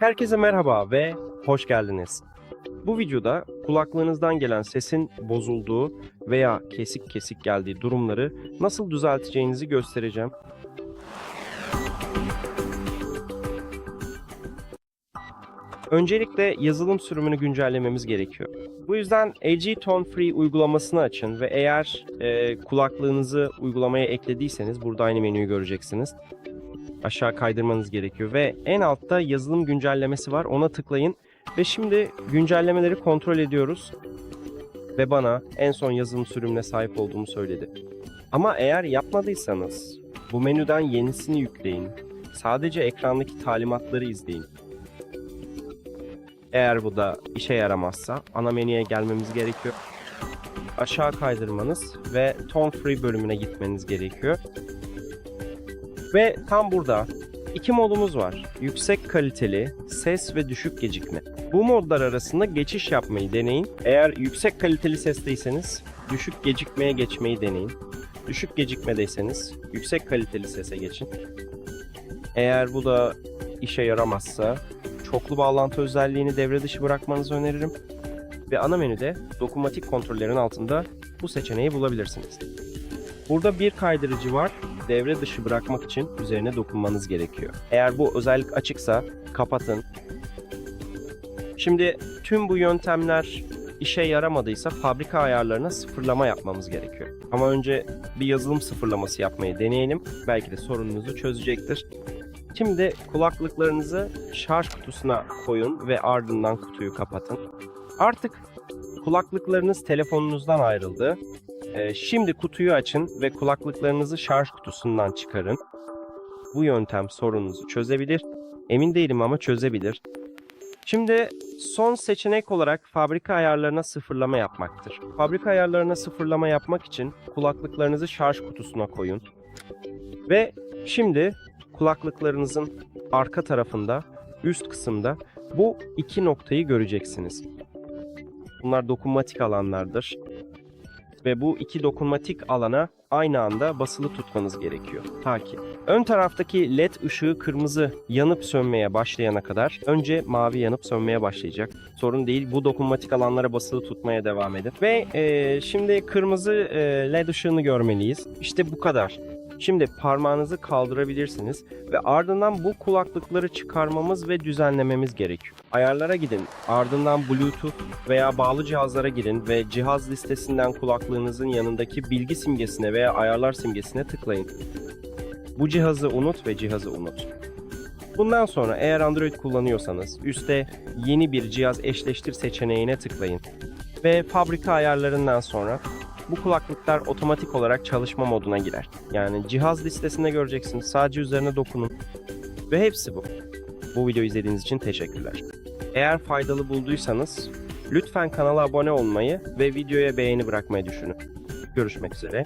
Herkese merhaba ve hoş geldiniz. Bu videoda kulaklığınızdan gelen sesin bozulduğu veya kesik kesik geldiği durumları nasıl düzelteceğinizi göstereceğim. Öncelikle yazılım sürümünü güncellememiz gerekiyor. Bu yüzden LG Tone Free uygulamasını açın ve eğer e, kulaklığınızı uygulamaya eklediyseniz burada aynı menüyü göreceksiniz. Aşağı kaydırmanız gerekiyor ve en altta yazılım güncellemesi var ona tıklayın ve şimdi güncellemeleri kontrol ediyoruz ve bana en son yazılım sürümüne sahip olduğumu söyledi. Ama eğer yapmadıysanız bu menüden yenisini yükleyin. Sadece ekrandaki talimatları izleyin. Eğer bu da işe yaramazsa ana menüye gelmemiz gerekiyor. Aşağı kaydırmanız ve Tone Free bölümüne gitmeniz gerekiyor. Ve tam burada iki modumuz var. Yüksek kaliteli, ses ve düşük gecikme. Bu modlar arasında geçiş yapmayı deneyin. Eğer yüksek kaliteli sesteyseniz düşük gecikmeye geçmeyi deneyin. Düşük gecikmedeyseniz yüksek kaliteli sese geçin. Eğer bu da işe yaramazsa çoklu bağlantı özelliğini devre dışı bırakmanızı öneririm. Ve ana menüde dokunmatik kontrollerin altında bu seçeneği bulabilirsiniz. Burada bir kaydırıcı var. Devre dışı bırakmak için üzerine dokunmanız gerekiyor. Eğer bu özellik açıksa kapatın. Şimdi tüm bu yöntemler işe yaramadıysa fabrika ayarlarına sıfırlama yapmamız gerekiyor. Ama önce bir yazılım sıfırlaması yapmayı deneyelim. Belki de sorununuzu çözecektir. Şimdi kulaklıklarınızı şarj kutusuna koyun ve ardından kutuyu kapatın. Artık kulaklıklarınız telefonunuzdan ayrıldı. Ee, şimdi kutuyu açın ve kulaklıklarınızı şarj kutusundan çıkarın. Bu yöntem sorununuzu çözebilir. Emin değilim ama çözebilir. Şimdi son seçenek olarak fabrika ayarlarına sıfırlama yapmaktır. Fabrika ayarlarına sıfırlama yapmak için kulaklıklarınızı şarj kutusuna koyun. Ve şimdi kulaklıklarınızın arka tarafında, üst kısımda bu iki noktayı göreceksiniz. Bunlar dokunmatik alanlardır. Ve bu iki dokunmatik alana aynı anda basılı tutmanız gerekiyor. Ta ki ön taraftaki led ışığı kırmızı yanıp sönmeye başlayana kadar önce mavi yanıp sönmeye başlayacak. Sorun değil bu dokunmatik alanlara basılı tutmaya devam edin. Ve e, şimdi kırmızı e, led ışığını görmeliyiz. İşte bu kadar. Şimdi parmağınızı kaldırabilirsiniz ve ardından bu kulaklıkları çıkarmamız ve düzenlememiz gerekiyor. Ayarlara gidin, ardından Bluetooth veya bağlı cihazlara girin ve cihaz listesinden kulaklığınızın yanındaki bilgi simgesine veya ayarlar simgesine tıklayın. Bu cihazı unut ve cihazı unut. Bundan sonra eğer Android kullanıyorsanız üstte yeni bir cihaz eşleştir seçeneğine tıklayın. Ve fabrika ayarlarından sonra bu kulaklıklar otomatik olarak çalışma moduna girer. Yani cihaz listesinde göreceksiniz. Sadece üzerine dokunun. Ve hepsi bu. Bu videoyu izlediğiniz için teşekkürler. Eğer faydalı bulduysanız lütfen kanala abone olmayı ve videoya beğeni bırakmayı düşünün. Görüşmek üzere.